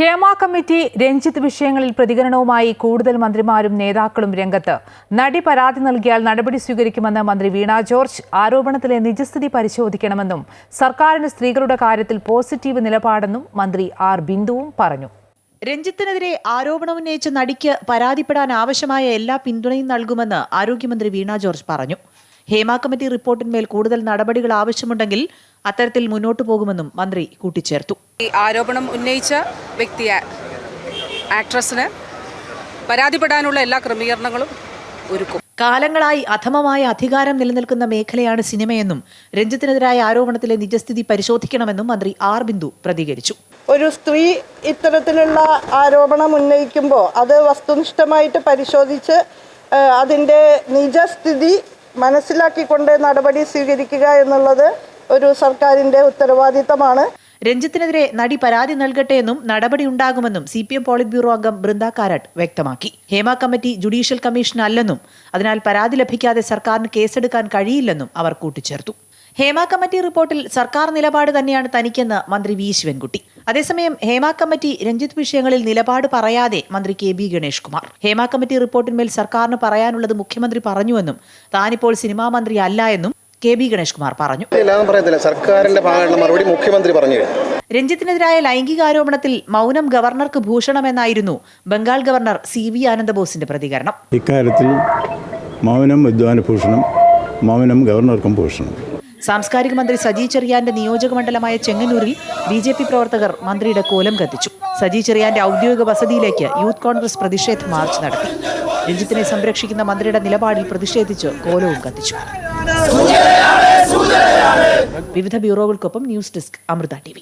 Hema committee Ranjith വിഷയങ്ങളിൽ പ്രതികരണവുമായി കൂടുതൽ മന്ത്രിമാരും നേതാക്കളും രംഗത്ത്. നടി പരാതി നൽകിയാൽ നടപടി സ്വീകരിക്കുമെന്ന് മന്ത്രി വീണ ജോർജ് ആരോപണത്തിലെ നിജസ്ഥിതി പരിശോധിക്കണമെന്നും സർക്കാരിന് സ്ത്രീകളുടെ കാര്യത്തിൽ പോസിറ്റീവ് നിലപാടെന്നും മന്ത്രി ആർ ബിന്ദുവും പറഞ്ഞു. രഞ്ജിത്തിനെതിരെ ആരോപണമുന്നയിച്ച നടിക്ക് പരാതിപ്പെടാൻ ആവശ്യമായ എല്ലാ പിന്തുണയും നൽകുമെന്ന് ആരോഗ്യമന്ത്രി വീണ ജോർജ് പറഞ്ഞു. ഹേമ കമ്മിറ്റി റിപ്പോർട്ടിന്മേൽ കൂടുതൽ നടപടികൾ ആവശ്യമുണ്ടെങ്കിൽ അത്തരത്തിൽ മുന്നോട്ടു പോകുമെന്നും മന്ത്രി കൂട്ടിച്ചേർത്തു. ഈ ആരോപണം ഉന്നയിച്ച വ്യക്തി ആക്ട്രസിന് പരാതിപ്പെടാനുള്ള എല്ലാ ക്രമീകരണങ്ങളും ഒരുക്കും. കാലങ്ങളായി അധമമായ അധികാരം നിലനിൽക്കുന്ന മേഖലയാണ് സിനിമയെന്നും രഞ്ജിത്തിനെതിരായ ആരോപണത്തിലെ നിജസ്ഥിതി പരിശോധിക്കണമെന്നും മന്ത്രി ആർ ബിന്ദു പ്രതികരിച്ചു. ഒരു സ്ത്രീ ഇത്തരത്തിലുള്ള ആരോപണം ഉന്നയിക്കുമ്പോൾ അത് വസ്തുനിഷ്ഠമായിട്ട് പരിശോധിച്ച് അതിന്റെ നിജസ്ഥിതി മനസ്സിലാക്കിക്കൊണ്ട് നടപടി സ്വീകരിക്കുക എന്നുള്ളത് ഒരു സർക്കാരിന്റെ ഉത്തരവാദിത്തമാണ്. രഞ്ജിത്തിനെതിരെ നടി പരാതി നൽകട്ടെ എന്നും നടപടി ഉണ്ടാകുമെന്നും C P M polit bureau അംഗം ബൃന്ദ കാരാട്ട് വ്യക്തമാക്കി. ഹേമ കമ്മിറ്റി ജുഡീഷ്യൽ കമ്മീഷൻ അല്ലെന്നും അതിനാൽ പരാതി ലഭിക്കാതെ സർക്കാരിന് കേസെടുക്കാൻ കഴിയില്ലെന്നും അവർ കൂട്ടിച്ചേർത്തു. ഹേമ കമ്മിറ്റി റിപ്പോർട്ടിൽ സർക്കാർ നിലപാട് തന്നെയാണ് തനിക്കെന്ന് മന്ത്രി വി ശിവൻകുട്ടി. അതേസമയം ഹേമ കമ്മിറ്റി രഞ്ജിത്ത് വിഷയങ്ങളിൽ നിലപാട് പറയാതെ മന്ത്രി K B Ganesh Kumar Hema committee റിപ്പോർട്ടിന്മേൽ സർക്കാരിന് പറയാനുള്ളത് മുഖ്യമന്ത്രി പറഞ്ഞുവെന്നും താനിപ്പോൾ സിനിമാ മന്ത്രി അല്ല എന്നും കെ ബി ഗണേഷ് കുമാർ പറഞ്ഞു പറയത്തില്ല. സർക്കാരിന്റെ ഭാഗമായിട്ടുള്ള മറുപടി മുഖ്യമന്ത്രി പറഞ്ഞു. രഞ്ജിത്തിനെതിരായ ലൈംഗികാരോപണത്തിൽ മൗനം ഗവർണർക്ക് ഭൂഷണമെന്നായിരുന്നു ബംഗാൾ ഗവർണർ സി വി ആനന്ദബോസിന്റെ പ്രതികരണം. ഇക്കാര്യത്തിൽ മൗനം വിദ്വാനഭൂഷണം മൗനം ഗവർണർക്കും ഭൂഷണം. സാംസ്കാരിക മന്ത്രി സജി ചെറിയാന്റെ നിയോജക മണ്ഡലമായ ചെങ്ങന്നൂരിൽ ബി ജെ പി പ്രവർത്തകർ മന്ത്രിയുടെ കോലം കത്തിച്ചു. സജി ചെറിയാന്റെ ഔദ്യോഗിക വസതിയിലേക്ക് യൂത്ത് കോൺഗ്രസ് പ്രതിഷേധ മാർച്ച് നടത്തി. രഞ്ജിത്തിനെ സംരക്ഷിക്കുന്ന മന്ത്രിയുടെ നിലപാടിൽ പ്രതിഷേധിച്ച് കോലവും കത്തിച്ചു. വിവിധ ബ്യൂറോകൾക്കൊപ്പം ന്യൂസ് ഡെസ്ക് അമൃത ടി